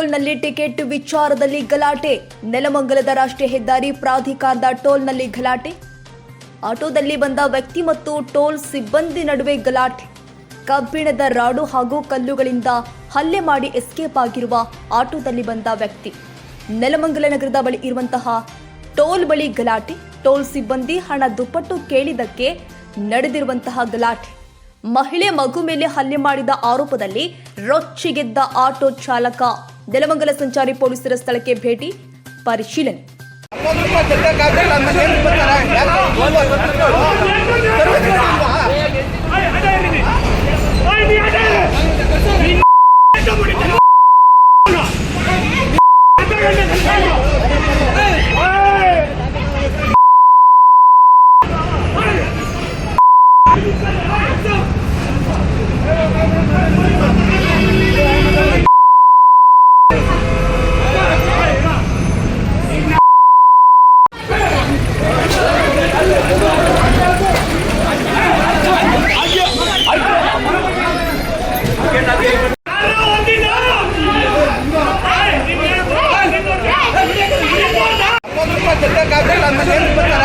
ಟೋಲ್ನಲ್ಲಿ ticket ವಿಚಾರದಲ್ಲಿ ಗಲಾಟೆ. ನೆಲಮಂಗಲದ ರಾಷ್ಟ್ರೀಯ ಹೆದ್ದಾರಿ ಪ್ರಾಧಿಕಾರದ ಟೋಲ್ನಲ್ಲಿ ಗಲಾಟೆ. ಆಟೋದಲ್ಲಿ ಬಂದ ವ್ಯಕ್ತಿ ಮತ್ತು ಟೋಲ್ ಸಿಬ್ಬಂದಿ ನಡುವೆ ಗಲಾಟೆ. ಕಬ್ಬಿಣದ ರಾಡು ಹಾಗೂ ಕಲ್ಲುಗಳಿಂದ ಹಲ್ಲೆ ಮಾಡಿ ಎಸ್ಕೇಪ್ ಆಗಿರುವ ಆಟೋದಲ್ಲಿ ಬಂದ ವ್ಯಕ್ತಿ. ನೆಲಮಂಗಲ ನಗರದ ಬಳಿ ಇರುವಂತಹ ಟೋಲ್ ಬಳಿ ಗಲಾಟೆ. ಟೋಲ್ ಸಿಬ್ಬಂದಿ ಹಣ ದುಪ್ಪಟ್ಟು ಕೇಳಿದ್ದಕ್ಕೆ ನಡೆದಿರುವಂತಹ ಗಲಾಟೆ. ಮಹಿಳೆ ಮಗು ಮೇಲೆ ಹಲ್ಲೆ ಮಾಡಿದ ಆರೋಪದಲ್ಲಿ ರೊಚ್ಚಿಗೆದ್ದ ಆಟೋ ಚಾಲಕ ನೆಲಮಂಗಲ ಸಂಚಾರಿ ಪೊಲೀಸರ ಸ್ಥಳಕ್ಕೆ ಭೇಟಿ ಪರಿಶೀಲನೆ ತೆಗ್ದಕ್ಕಾಗ್ದೆ ನನ್ನ ಮನೇಲಿ ಬರ್ತಾರ